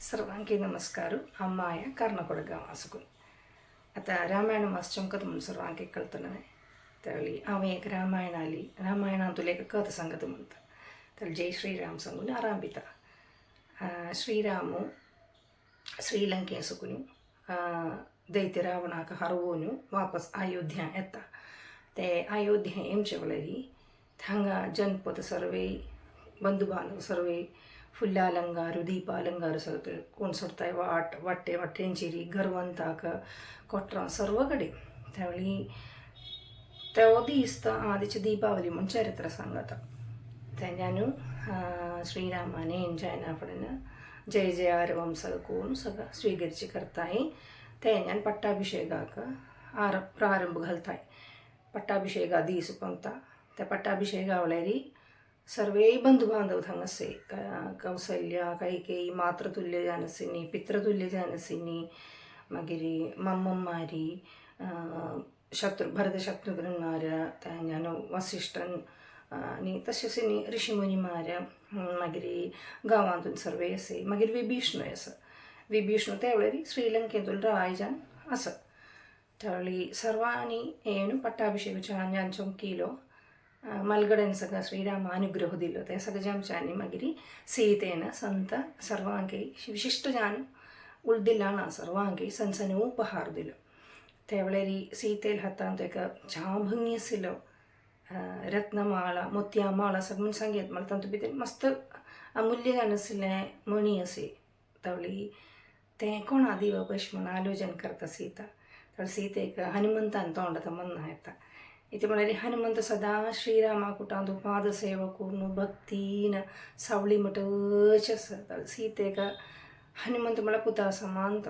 सर्वांकी नमस्कार अम्माय कर्णकोडग वासकून आता रामायण मास चमकत म्हणून सर्वांकी कळतं नाही त्यावेळी हांव एक रामायण आली रामायणान तुला एक कथा सांगत म्हणता तर जय श्रीराम सांगून आरांबिता ಶ್ರೀರಾಮು ಶ್ರೀಲಂಕೆ ಸುಕುನು ದೈತ್ಯ ರಾವಣಾಕ ಹರವೋನು ವಾಪಸ್ ಅಯೋಧ್ಯ ಎತ್ತ ते अयोध्या हेमचे वळरी हांगा जनपद सर्वे बंधू बांधव सर्वे फुल्ला अलंगारू दीप अलंगारू सगळे कोण सोडताय वाट वाटे वाटेंचेरी गरवंताक कोट्रां सर्व कडेन त्यावेळी तो दीस तो आदीची दीपावली म्हणून चरित्र सांगता तेन्यानू श्रीरामाने यांच्या फुडें जय जय आरवम सगळं कोण सगळं स्वीगरची करताय तेन्यान पट्टाभिषेकाक आर प्रारंभ घालताय पट्टाभिषेका दीस पंगता त्या पट्टाभिषेका वळेरी സർവേ ബന്ധുബാന്ധവ ധനസേ കൗസല്യ കൈകേയി മാതൃതുല്യ ജാനസിനി പിതൃതുല്യ ജാനസിനി മകിരി മമ്മന്മാരി ശത്രു ഭരതശത്രുഘ്നന്മാര് ഞാൻ വസിഷ്ഠൻ അനി തസ്യസിനി ഋഷിമുനിമാര് മകിരി ഗാവാന്തുൻ സർവേയസെ മകിരി വിഭീഷണയസ്. വിഭീഷണത്തെ അവളരി ശ്രീലങ്കയിൽ രായജാൻ അസ ടളി സർവാനി ഏനു പട്ടാഭിഷേകിച്ചാൻ ഞാൻ ചൊക്കിയിലോ മൽഗടൻസക ശ്രീരാമ അനുഗ്രഹതില്ലോത്തെ സഖജാം ചാനി മകിരി സീതേന സന്ത സർവാങ്കൈ വിശിഷ്ടജാൻ ഉൾദില്ലാണ സർവാങ്കൈ സൻസനൂപഹാർദിലോ. തേവളരി സീതേൽ ഹത്താന്തേക്ക് ചാംഭിസിലോ രത്നമാള മൊത്യാമാള സർമൻ സംഗീത മളത്തന്തുപിത്തിൽ മസ്ത് അമൂല്യ കനസിലെ മണിയസി. തവളി തേക്കോണ അതീവ പശ്മൺ ആലോചന കർത്ത സീത. തവൾ സീതേക്ക് ഹനുമന്താൻ തോണ്ടത മന്നായത്ത. ಇತಿ ಮನೆಯಲ್ಲಿ ಹನುಮಂತ ಸದಾ ಶ್ರೀರಾಮ ಕುಟಾಂದು ಪಾದ ಸೇವಕೂರ್ನು ಭಕ್ತಿನ ಸವಳಿ ಮಠಚ ಸೀತೆಗ ಹನುಮಂತ ಮಳ ಪುತ ಸಮಾಂತ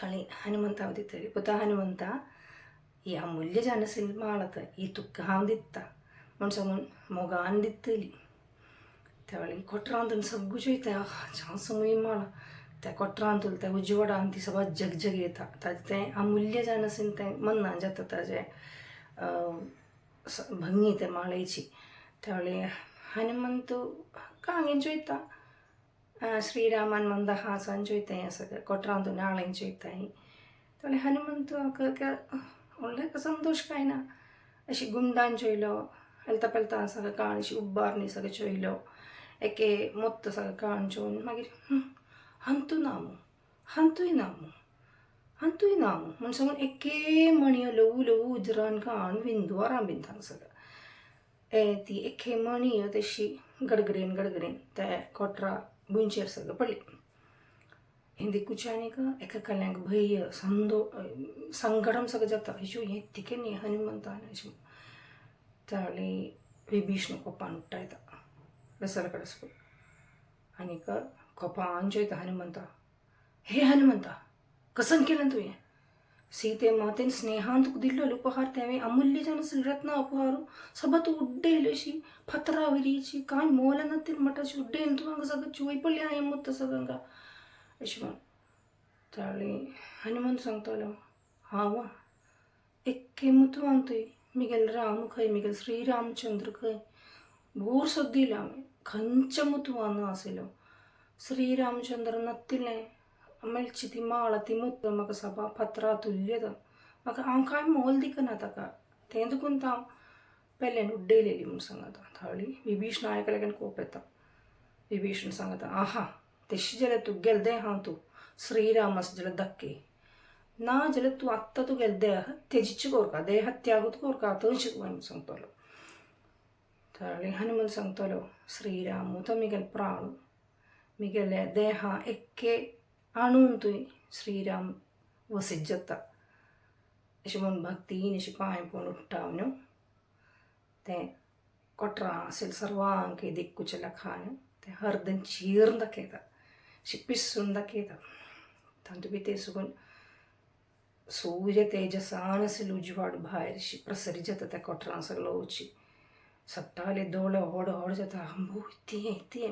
ತಳಿ ಹನುಮಂತ ಅವದಿತ್ತರಿ ಪುತ ಹನುಮಂತ ಈ ಅಮೂಲ್ಯ ಜನ ಮಾಡತ ಈ ತುಕ್ಕ ಅಂದಿತ್ತ ಮನ್ಸ ಮೊಗ ಅಂದಿತ್ತಲಿ ತಳಿ ತೆವಳಿ ಕೊಟ್ರ ಅಂತ ಸಗ್ಗು ಚೋಯ್ತ ಚಾನ್ಸ್ ಮುಯ್ ಮಾಡ ತೆ ಕೊಟ್ರ ಅಂತುಲ್ ಉಜ್ಜೋಡ ಅಂತಿ ಸಭಾ ಜಗ್ ಜಗ್ ಏತ ತಜ್ ಅಮೂಲ್ಯ ಜನಸಿನ್ ತೆ ಮನ್ನ ಜತ ತಜೆ भंगी ते माळायची त्यावेळी हनुमंतू कांगेन जोयता श्रीरामान मंदहासान जोयताय सगळं कोटरांतू नाळेन जोयताय त्यावेळी हनुमंतू व्हडले संतोष काय ना अशी गुंडान जोयलो हेलता पेलता सगळं काण अशी उब्बारणी सगळं जोयलो एके मोत्त सगळं काण जोवन मागीर हंतू ना मू हंतूय ना मू करतोय ना मन सब एक मणयो लहू लहू उजरान घाण विंदवारां बीन थांगसर ए ती एक मणयो तशी गडगडेन गडगडेन ते कोटरा बुंचेर सगळं पड़ी हिंदी कुचाने का एका कल्याक भय संदो संगड़म सगळं जाता हिशू ये तिके नहीं न्ही हनुमंतान हिशू ताळे विभीष्ण कोपान उट्टायता रसल कडे आनीक कोपान जो हनुमंता हे हनुमंता कसन केलें तुवें सीते मातेन स्नेहान तुका दिल्लो उपहार तेवें अमूल्य जावन आसलें रत्न उपहारू सबत उड्डेल अशी फतरावरीची कांय मोल नातील मटाची उड्डेल तूं हांगा सगळं चोय पडली हांवें मुत्त सगळं अशें म्हण त्यावेळी हनुमंत सांगतालो हांव एक्के मुतवान तुय मिगेल राम खंय मिगेल श्रीरामचंद्र खंय भोर सोदिलो हांवें खंयच्या मुतवान आशिल्लो श्रीरामचंद्र नत्तिलें मेळची ती माळ ती मुत्त म्हाका सभा फातरा तुल्य तो म्हाका हांव कांय मोल दिकना ताका तें देखून हांव पेल्यान उड्डेलेली म्हूण सांगता थाळी विभीषण आयकल्यान कोप येता विभीषण सांगता आहा तेशी जाल्यार तूं गेलदें हांव तूं श्रीराम आसा जाल्यार धक्के ना जाल्यार तूं आत्तां तूं गेले देह तेजीची कोरका देह त्यागूत कोरका थंयच म्हणून सांगतलो थाळी हनुमंत सांगतलो श्रीराम तो मिगेल प्राण मिगेले देहा एक्के അണുന്തുയ് ശ്രീരാം വസിജത്ത ശിവൻ ഭക്തിന് ശിപ്പായപ്പോണുട്ടാവനും തേ കൊട്രാസിൽ സർവാങ്കി ദിക്കുചലഖാനും തേ ഹർദൻ ചീർന്നക്കേത ശിപ്പിസുണ്ടക്കേത തന്തുപിത്തെ സുഖൻ സൂര്യ തേജസാനസിൽ ഉജ്വാട് ഭാരിശി പ്രസരിജത്തെ കൊട്രാസകളോച്ചി സട്ടാലെതോളെ ഓടെ ഓടെ ചത്ത അമ്പോ ഇത്തിയേ ഇത്തിയേ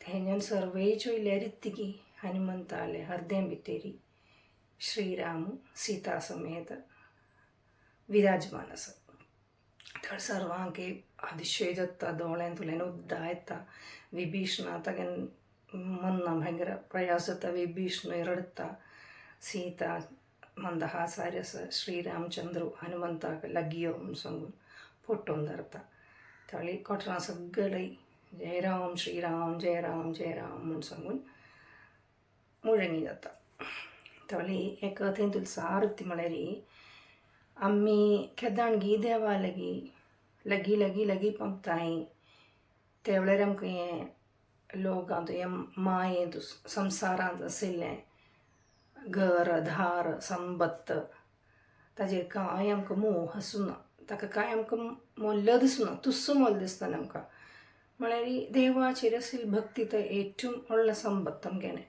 തേ ഞാൻ സർവേ ചൊല്ലിരുത്തിക്കേ ഹനുമന്താലയ ഹൃദയം ബിത്തേരി ശ്രീരാമു സീതാസമേത വിരാജമാനസ്. തൾ സർവാംഗേ അതിശ്വേതത്ത ദോളേൻ തുലൻ ഉദ്ദായത്ത വിഭീഷണ തകൻ മന്ന ഭയങ്കര പ്രയാസത്തെ വിഭീഷണ ഇറടുത്ത സീത ಮಂದಹಾಸಾರ್ಯಸ ಶ್ರೀರಾಮಚಂದ್ರು ಹನುಮಂತ ಲಗ್ಗಿಯೋ ಸಂಗು ಪೊಟ್ಟೊಂದರ್ಥ ತಳಿ ಕೊಟ್ರ ಸಗ್ಗಲೈ ಜಯರಾಮ್ ಶ್ರೀರಾಮ್ ಜಯರಾಮ್ ಜಯರಾಮ್ ಮುನ್ಸಂಗುನ್ മുഴങ്ങിയതത്ത ತೊಳಿ ಏಕತೆ ತುಲ್ ಸಾರುತ್ತಿ ಮಳೆರಿ ಅಮ್ಮಿ ಕೆದ್ದಾಣ್ ಗೀದೇವ ಲಗಿ ಲಗಿ ಲಗಿ ಲಗಿ ಪಂಪ್ತಾಯಿ ತೆವಳೆ ರಮ್ಕೆ ಲೋಕ ಅಂತ ಎಂ ಮಾಯೆ ಅಂತ ಸಂಸಾರ ಅಂತ ಸಿಲ್ಲೆ ಗರ ಧಾರ ಸಂಬತ್ ताजेर कांय आमकां मोह आसूं ना ताका कांय आमकां मोल्ल दिसूं ना तुस्सो मोल दिसता आमकां म्हळ्यार देवाचेर आशिल्ली भक्ती तो ഏറ്റവും ഉള്ള സമ്പത്ത് നമുക്കെന്നെ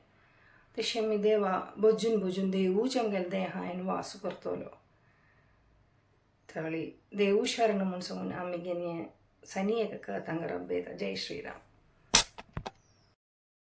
तशें आमी देवा भजून भजून देवूच आमगेल्या देहान वास करतलो तळी देवू शरण म्हूण सांगून आमी गेनी सनी एक कथांग रब्बेता जय श्रीराम